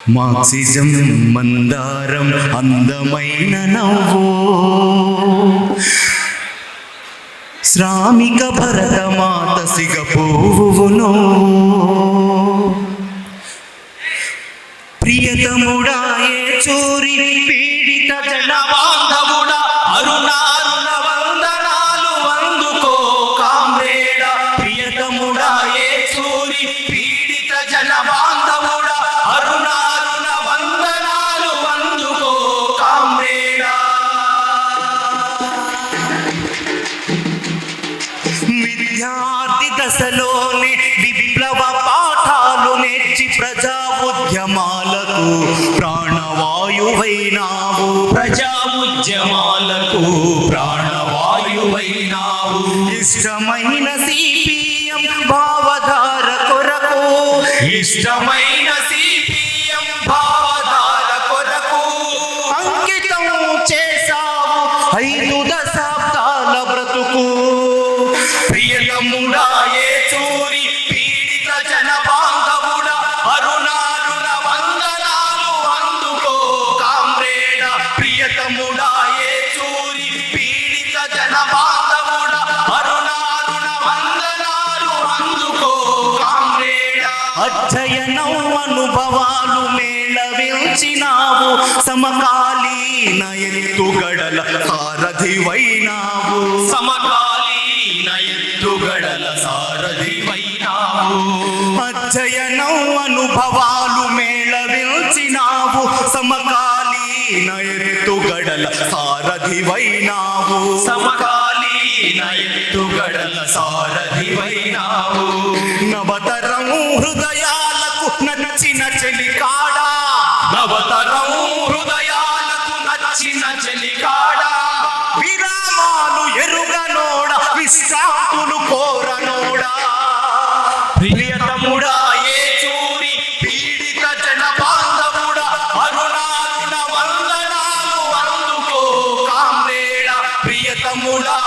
మాక్సిజం మందారం అందమైన నవ్వు. శ్రామిక భరతమాత సిగ పువ్వును దశలోనే విప్లవ పాఠాలు నేర్చి ప్రజా ఉద్యమాలకు ప్రాణవాయువైనావు. ప్రజా ఉద్యమాలకు ప్రాణవాయువైనావు. ఇష్టమైన సిపిఎం భావధార కొరకు. ఇష్టమైన సిపిఎం భావధార కొరకు. అంకితం చేశావు ఐదు దశాబ్దాల బ్రతుకు. అధ్యయనం అనుభవాలు మేళవించినావు సమకాలీన ఎత్తుగడల సారథివైనావు. సమకాలీన ఎత్తుగడల సారథివైనావు. అధ్యయనం అనుభవాలు మేళవించినావు సమకాలీన ఎత్తుగడల సారథివైనావు. సమకాలీన ఎత్తుగడల సారథివైనావు. నవతరం హృదయాలకు నచ్చిన చెలికాడా. నవతరం హృదయాలకు నచ్చిన చెలికాడా. విరామాలు ఎరుగనోడ విశ్రాంతులు కోరనోడా. ప్రియతముడా ఏ చూరి పీడిత జన బాంధవుడా అరుణారుణ వందనాలు అందుకో కామ్రేడ. ప్రియతముడా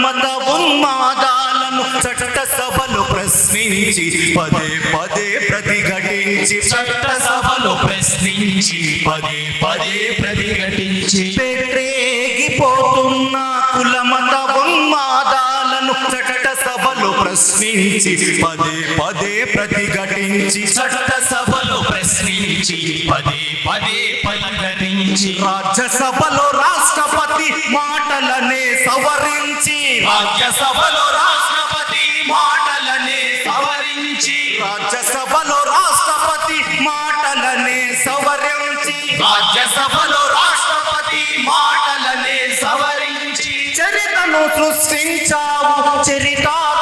కులమత ఉన్మాదాలను చట్ట సభలు ప్రశ్నించి పదే పదే ప్రతిఘటించి చట్ట సభలు ప్రశ్నించి పదే పదే ప్రతిఘటించి. పెట్టేగిపోతున్న కుల మత ఉన్మాదాలను చట్ట సభలు ప్రశ్నించి పదే పదే ప్రతిఘటించి చట్ట సభలు ప్రశ్నించి పదే పదే పరిగణించి రాజ్యసభలో రాష్ట్రపతి మాటలనే సవరించి. రాజ్యసభలో రాష్ట్రపతి మాటలనే సవరించి. రాజ్యసభలో రాష్ట్రపతి మాటలనే సవరించి. రాజ్యసభలో రాష్ట్రపతి మాటలనే సవరించి. చరితను సృష్టించావు చరితాకుడవైనావు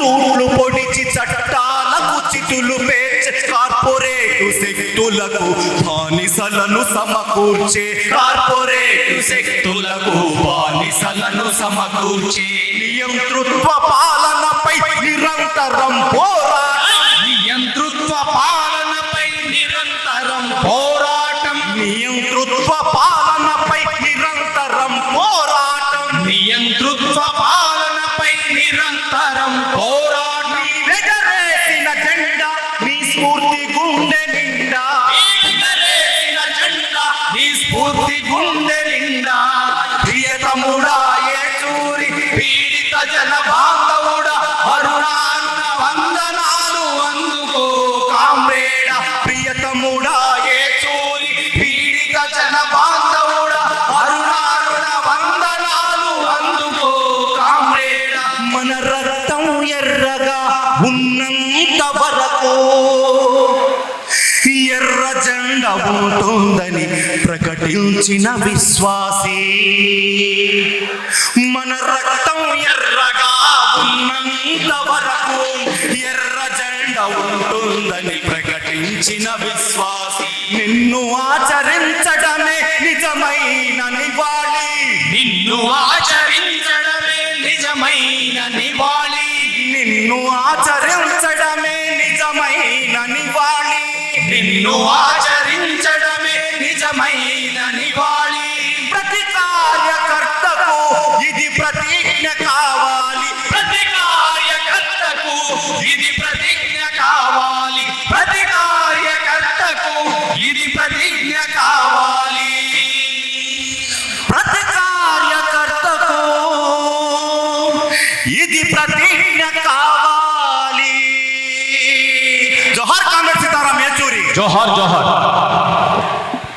తూట్లు పొడిచి చట్టాలకు చితులు పేర్చే కార్పొరేటు శక్తులకు బానిసలను సమకూర్చే కార్పొరేటు శక్తులకు బానిసలను సమకూర్చే నియంతృత్వ పాలనపై నిరంతరం పోరాటం నియంతృత్వ పాలనపై ప్రియతముడా ఏ చూరి పీడిత జన బాంధవుడా అరుణాన్న వందనాలు అందుకో కామ్రేడ. ప్రియతముడా ఏ చూరి పీడిత జన బాంధవుడా అరుణారుణ వందనాలు అందుకో కామ్రేడ. మన రక్తం ఎర్రగా ఉన్నంత వరకు జెండ ఉంటుందని ప్రకటించిన విశ్వాసీ. మన రక్తం ఎర్రగా ఉన్నంత వరకు ఎర్ర జెండ ఉంటుందని ప్రకటించిన విశ్వాసి. నిన్ను ఆచరించడమే నిజమైన నివాళి. నిన్ను ఆచరించడమే నిజమైన నివాళి. నిన్ను ఆచరించడమే నిజమైన నివాళి. నిన్ను ఆచరించడమే ఇది ప్రతిజ్ఞ కావాలి ప్రతి కార్యకర్తకు ఇది ప్రతిజ్ఞ కావాలి ప్రతి కార్యకర్తకు ఇది ప్రతిజ్ఞ కావాలి జోహార్ కామ్రేడ్ సీతారాం యేచూరి జోహార్ జోహార్